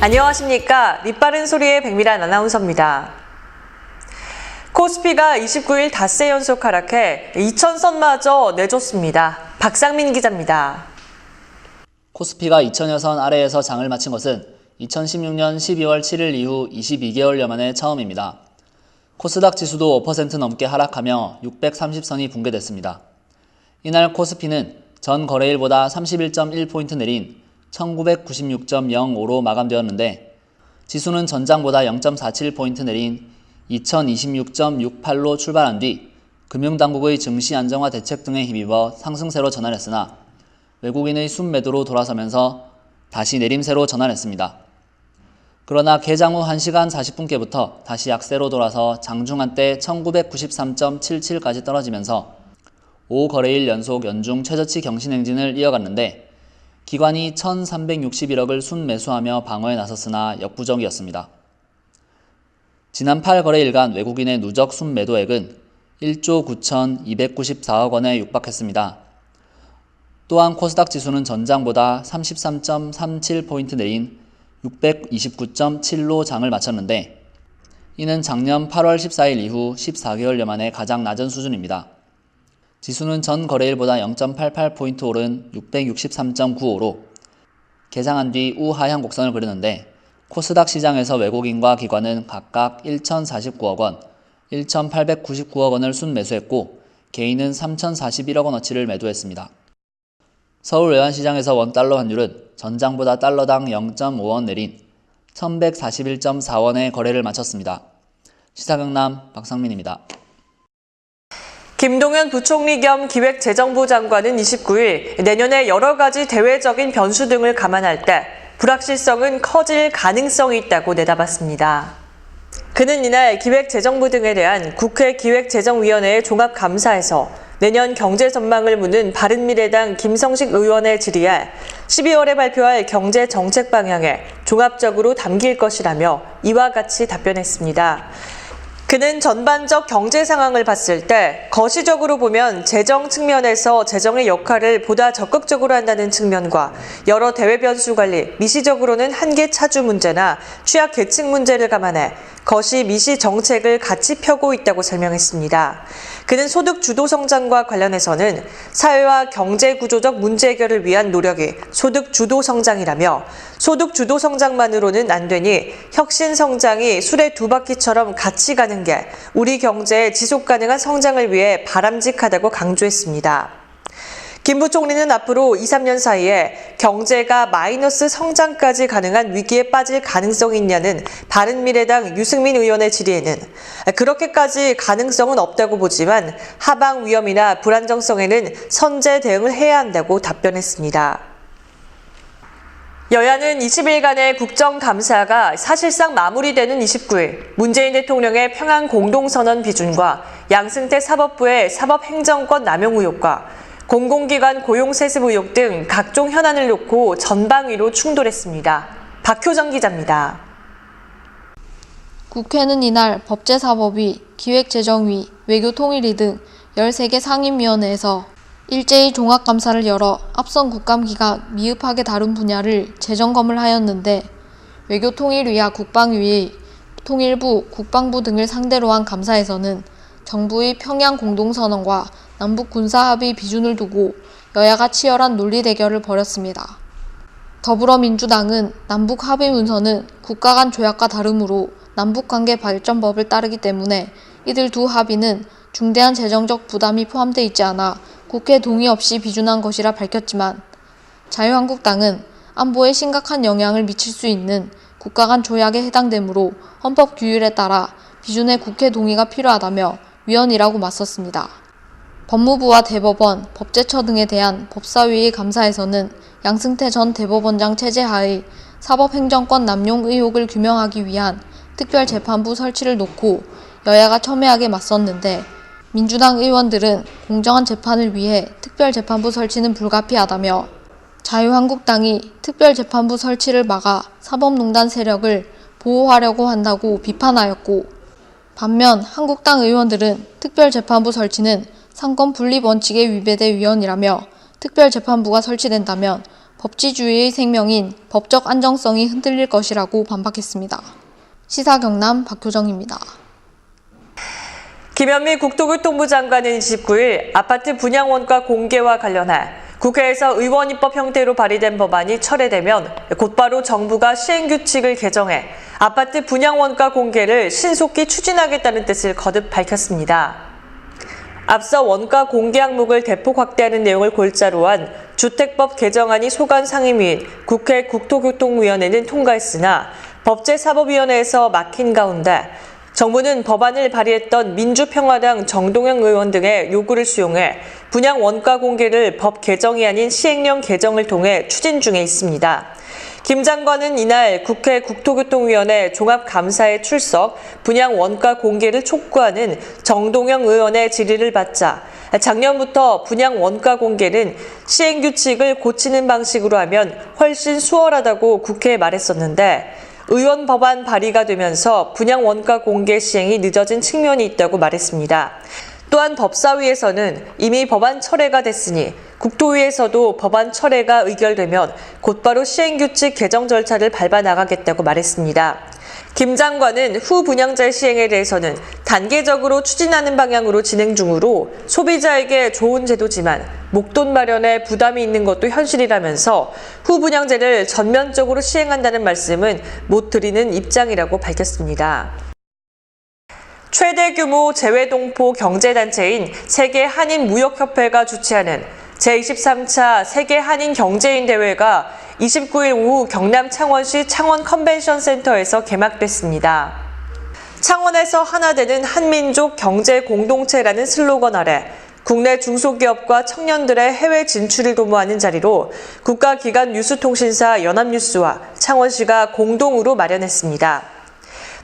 안녕하십니까. 밑바른 소리의 백미란 아나운서입니다. 코스피가 29일 닷새 연속 하락해 2천선마저 내줬습니다. 박상민 기자입니다. 코스피가 2000여 선 아래에서 장을 마친 것은 2016년 12월 7일 이후 22개월여 만에 처음입니다. 코스닥 지수도 5% 넘게 하락하며 630선이 붕괴됐습니다. 이날 코스피는 전 거래일보다 31.1포인트 내린 1996.05로 마감되었는데 지수는 전장보다 0.47포인트 내린 2026.68로 출발한 뒤 금융당국의 증시 안정화 대책 등에 힘입어 상승세로 전환했으나 외국인의 순매도로 돌아서면서 다시 내림세로 전환했습니다. 그러나 개장 후 1시간 40분께부터 다시 약세로 돌아서 장중한 때 1993.77까지 떨어지면서 5거래일 연속 연중 최저치 경신 행진을 이어갔는데 기관이 1,361억을 순매수하며 방어에 나섰으나 역부족이었습니다. 지난 8거래일간 외국인의 누적 순매도액은 1조 9,294억 원에 육박했습니다. 또한 코스닥 지수는 전장보다 33.37포인트 내린 629.7로 장을 마쳤는데 이는 작년 8월 14일 이후 14개월여 만에 가장 낮은 수준입니다. 지수는 전 거래일보다 0.88포인트 오른 663.95로 개장한 뒤 우하향 곡선을 그리는데 코스닥 시장에서 외국인과 기관은 각각 1,049억 원, 1,899억 원을 순매수했고 개인은 3,041억 원어치를 매도했습니다. 서울 외환시장에서 원달러 환율은 전장보다 달러당 0.5원 내린 1141.4원에 거래를 마쳤습니다. 시사경남 박상민입니다. 김동연 부총리 겸 기획재정부 장관은 29일 내년에 여러 가지 대외적인 변수 등을 감안할 때 불확실성은 커질 가능성이 있다고 내다봤습니다. 그는 이날 기획재정부 등에 대한 국회 기획재정위원회의 종합감사에서 내년 경제 전망을 묻는 바른미래당 김성식 의원의 질의에 12월에 발표할 경제 정책 방향에 종합적으로 담길 것이라며 이와 같이 답변했습니다. 그는 전반적 경제 상황을 봤을 때 거시적으로 보면 재정 측면에서 재정의 역할을 보다 적극적으로 한다는 측면과 여러 대외 변수 관리, 미시적으로는 한계 차주 문제나 취약 계층 문제를 감안해 거시 미시 정책을 같이 펴고 있다고 설명했습니다. 그는 소득 주도 성장과 관련해서는 사회와 경제 구조적 문제 해결을 위한 노력이 소득 주도 성장이라며 소득 주도 성장만으로는 안 되니 혁신 성장이 술의 두 바퀴처럼 같이 가는 게 우리 경제의 지속 가능한 성장을 위해 바람직하다고 강조했습니다. 김 부총리는 앞으로 2, 3년 사이에 경제가 마이너스 성장까지 가능한 위기에 빠질 가능성이 있냐는 바른미래당 유승민 의원의 질의에는 그렇게까지 가능성은 없다고 보지만 하방 위험이나 불안정성에는 선제 대응을 해야 한다고 답변했습니다. 여야는 20일간의 국정감사가 사실상 마무리되는 29일 문재인 대통령의 평양 공동선언 비준과 양승태 사법부의 사법행정권 남용 의혹과 공공기관 고용 세습 의혹 등 각종 현안을 놓고 전방위로 충돌했습니다. 박효정 기자입니다. 국회는 이날 법제사법위, 기획재정위, 외교통일위 등 13개 상임위원회에서 일제히 종합감사를 열어 앞선 국감기가 미흡하게 다룬 분야를 재점검을 하였는데 외교통일위와 국방위의 통일부, 국방부 등을 상대로 한 감사에서는 정부의 평양 공동선언과 남북 군사합의 비준을 두고 여야가 치열한 논리 대결을 벌였습니다. 더불어민주당은 남북 합의 문서는 국가 간 조약과 다르므로 남북 관계 발전법을 따르기 때문에 이들 두 합의는 중대한 재정적 부담이 포함돼 있지 않아 국회 동의 없이 비준한 것이라 밝혔지만 자유한국당은 안보에 심각한 영향을 미칠 수 있는 국가 간 조약에 해당되므로 헌법 규율에 따라 비준의 국회 동의가 필요하다며 위헌이라고 맞섰습니다. 법무부와 대법원, 법제처 등에 대한 법사위의 감사에서는 양승태 전 대법원장 체제 하의 사법행정권 남용 의혹을 규명하기 위한 특별재판부 설치를 놓고 여야가 첨예하게 맞섰는데 민주당 의원들은 공정한 재판을 위해 특별재판부 설치는 불가피하다며 자유한국당이 특별재판부 설치를 막아 사법농단 세력을 보호하려고 한다고 비판하였고 반면 한국당 의원들은 특별재판부 설치는 상권 분립 원칙에 위배돼 위헌이라며 특별재판부가 설치된다면 법치주의의 생명인 법적 안정성이 흔들릴 것이라고 반박했습니다. 시사 경남 박효정입니다. 김현미 국토교통부 장관은 29일 아파트 분양원가 공개와 관련해 국회에서 의원 입법 형태로 발의된 법안이 철회되면 곧바로 정부가 시행규칙을 개정해 아파트 분양원가 공개를 신속히 추진하겠다는 뜻을 거듭 밝혔습니다. 앞서 원가 공개 항목을 대폭 확대하는 내용을 골자로 한 주택법 개정안이 소관 상임위인 국회 국토교통위원회는 통과했으나 법제사법위원회에서 막힌 가운데 정부는 법안을 발의했던 민주평화당 정동영 의원 등의 요구를 수용해 분양 원가 공개를 법 개정이 아닌 시행령 개정을 통해 추진 중에 있습니다. 김 장관은 이날 국회 국토교통위원회 종합감사에 출석, 분양 원가 공개를 촉구하는 정동영 의원의 질의를 받자 작년부터 분양 원가 공개는 시행규칙을 고치는 방식으로 하면 훨씬 수월하다고 국회에 말했었는데 의원 법안 발의가 되면서 분양 원가 공개 시행이 늦어진 측면이 있다고 말했습니다. 또한 법사위에서는 이미 법안 철회가 됐으니 국토위에서도 법안 철회가 의결되면 곧바로 시행규칙 개정 절차를 밟아 나가겠다고 말했습니다. 김 장관은 후 분양자 시행에 대해서는 단계적으로 추진하는 방향으로 진행 중으로 소비자에게 좋은 제도지만 목돈 마련에 부담이 있는 것도 현실이라면서 후 분양제를 전면적으로 시행한다는 말씀은 못 드리는 입장이라고 밝혔습니다. 최대 규모 재외동포 경제단체인 세계 한인 무역협회가 주최하는 제23차 세계 한인 경제인 대회가 29일 오후 경남 창원시 창원 컨벤션 센터에서 개막됐습니다. 창원에서 하나 되는 한민족 경제 공동체라는 슬로건 아래 국내 중소기업과 청년들의 해외 진출을 도모하는 자리로 국가기관 뉴스통신사 연합뉴스와 창원시가 공동으로 마련했습니다.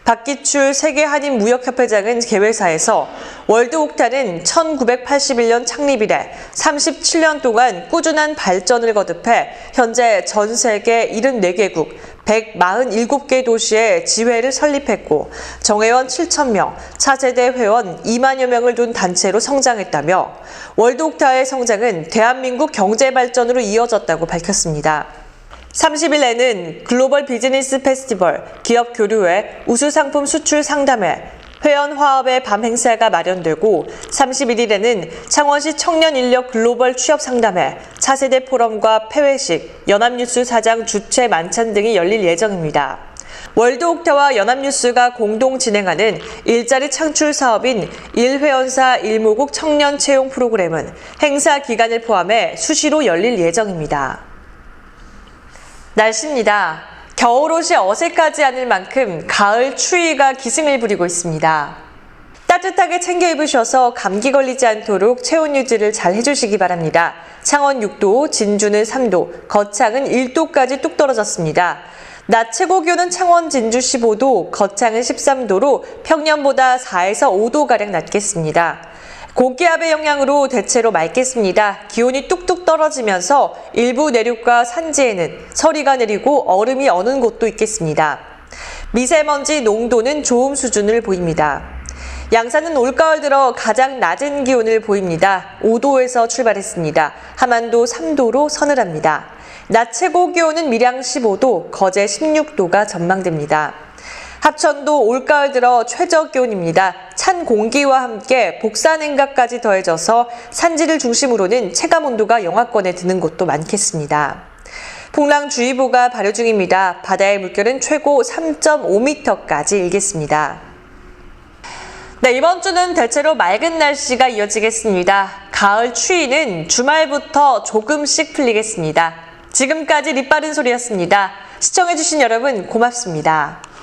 박기출 세계한인무역협회장은 개회사에서 월드옥타는 1981년 창립 이래 37년 동안 꾸준한 발전을 거듭해 현재 전 세계 74개국 147개 도시에 지회를 설립했고 정회원 7,000명, 차세대 회원 2만여 명을 둔 단체로 성장했다며 월드옥타의 성장은 대한민국 경제 발전으로 이어졌다고 밝혔습니다. 30일에는 글로벌 비즈니스 페스티벌, 기업 교류회, 우수 상품 수출 상담회, 회원 화합의 밤 행사가 마련되고 31일에는 창원시 청년 인력 글로벌 취업 상담회, 차세대 포럼과 폐회식, 연합뉴스 사장 주최 만찬 등이 열릴 예정입니다. 월드옥타와 연합뉴스가 공동 진행하는 일자리 창출 사업인 일회원사 일모국 청년 채용 프로그램은 행사 기간을 포함해 수시로 열릴 예정입니다. 날씨입니다. 겨울옷이 어색하지 않을 만큼 가을 추위가 기승을 부리고 있습니다. 따뜻하게 챙겨 입으셔서 감기 걸리지 않도록 체온 유지를 잘 해주시기 바랍니다. 창원 6도, 진주는 3도, 거창은 1도까지 뚝 떨어졌습니다. 낮 최고 기온은 창원, 진주 15도, 거창은 13도로 평년보다 4에서 5도가량 낮겠습니다. 고기압의 영향으로 대체로 맑겠습니다. 기온이 뚝뚝 떨어지면서 일부 내륙과 산지에는 서리가 내리고 얼음이 어는 곳도 있겠습니다. 미세먼지 농도는 좋음 수준을 보입니다. 양산은 올가을 들어 가장 낮은 기온을 보입니다. 5도에서 출발했습니다. 함안도 3도로 서늘합니다. 낮 최고 기온은 밀양 15도, 거제 16도가 전망됩니다. 합천도 올가을 들어 최저 기온입니다. 찬 공기와 함께 복사 냉각까지 더해져서 산지를 중심으로는 체감 온도가 영하권에 드는 곳도 많겠습니다. 풍랑주의보가 발효 중입니다. 바다의 물결은 최고 3.5m까지 일겠습니다. 네, 이번 주는 대체로 맑은 날씨가 이어지겠습니다. 가을 추위는 주말부터 조금씩 풀리겠습니다. 지금까지 립바른 소리였습니다. 시청해주신 여러분 고맙습니다.